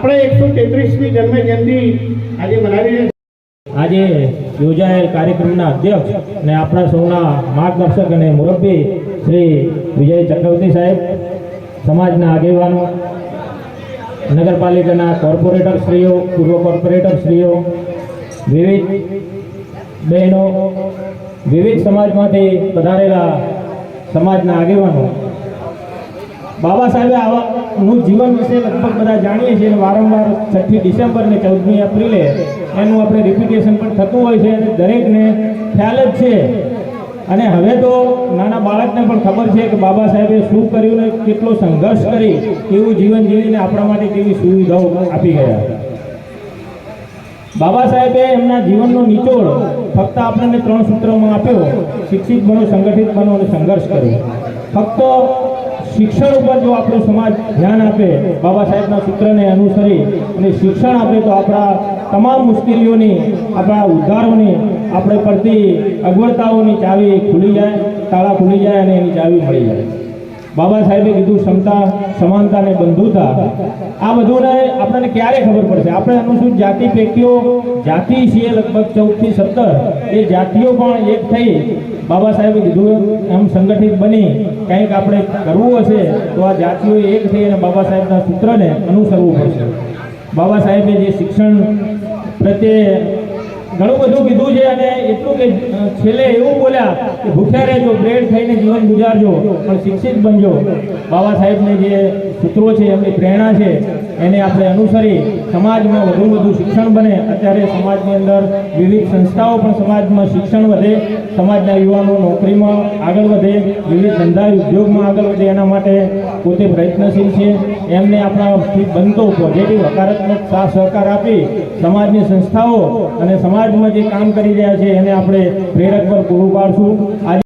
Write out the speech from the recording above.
આપણે એકસો તેત્રીસમી જન્મજયંતિ આજે મનાવી આજે યોજાયેલ કાર્યક્રમના અધ્યક્ષ અને આપણા સૌના માર્ગદર્શક અને મુરબ્બી શ્રી વિજય ચક્રવર્તી સાહેબ, સમાજના આગેવાનો, નગરપાલિકાના કોર્પોરેટર શ્રીઓ, પૂર્વ કોર્પોરેટર શ્રીઓ, વિવિધ બહેનો, વિવિધ સમાજમાંથી પધારેલા સમાજના આગેવાનો, બાબા સાહેબે આવાનું જીવન વિશે લગભગ બધા જાણીએ છીએ વારંવાર છઠ્ઠી ડિસેમ્બર ને ચૌદમી એપ્રિલે એનું આપણે રિપીટેશન પણ થતું હોય છે. દરેકને ખ્યાલ જ છે. અને હવે તો નાના બાળકને પણ ખબર છે કે બાબા સાહેબે શું કર્યું ને કેટલો સંઘર્ષ કરી એવું જીવન જીવીને આપણા માટે કેવી સુવિધાઓ આપી ગયા. બાબા સાહેબે એમના જીવનનો નિચોડ ફક્ત આપણને ત્રણ સૂત્રોમાં આપ્યો. શિક્ષિત બનો, સંગઠિત બનો અને સંઘર્ષ કર્યો. ફક્ત શિક્ષણ ઉપર જો આપણો સમાજ ધ્યાન આપે, બાબા સાહેબના સૂત્રને અનુસરી અને શિક્ષણ આપે તો આપણા તમામ મુશ્કેલીઓની, આપણા ઉદ્ધારોની, આપણે પડતી અગવડતાઓની ચાવી ખુલી જાય, તાળા ખુલી જાય અને એની ચાવી મળી જાય. બાબા સાહેબે કીધું, ક્ષમતા, સમાનતા અને બંધુતા. આ બધુંને આપણને ક્યારે ખબર પડશે? આપણે અનુસૂચિત જાતિ, પૈકીઓ, જાતિ છીએ લગભગ ચૌદથી સત્તર. એ જાતિઓ પણ એક થઈ. બાબા સાહેબે કીધું, એમ સંગઠિત બની. કંઈક આપણે કરવું હશે તો આ જાતિઓ એક થઈ અને બાબા સાહેબના સૂત્રને અનુસરવું પડશે. બાબા સાહેબે જે શિક્ષણ પ્રત્યે ઘણું બધું કીધું છે અને એટલું કે છેલ્લે એવું બોલ્યા કે ભૂખ્યા રહેજો બ્રેડ થઈને જીવન ગુજારજો, પણ શિક્ષિત બનજો. બાબા સાહેબને જે સૂત્રો છે, એમની પ્રેરણા છે, એને આપણે અનુસરી સમાજમાં વધુ વધુ શિક્ષણ બને. અત્યારે સમાજની અંદર વિવિધ સંસ્થાઓ પણ સમાજમાં શિક્ષણ વધે, સમાજના યુવાનો નોકરીમાં આગળ વધે, વિવિધ ધંધા ઉદ્યોગમાં આગળ વધે, એના માટે પોતે પ્રયત્નશીલ છે. એમને આપણા બનતો પોઝિટિવ હકારાત્મક સહકાર આપી સમાજની સંસ્થાઓ અને સમાજમાં જે કામ કરી રહ્યા છે એને આપણે પ્રેરક પર પૂરું પાડશું. આજે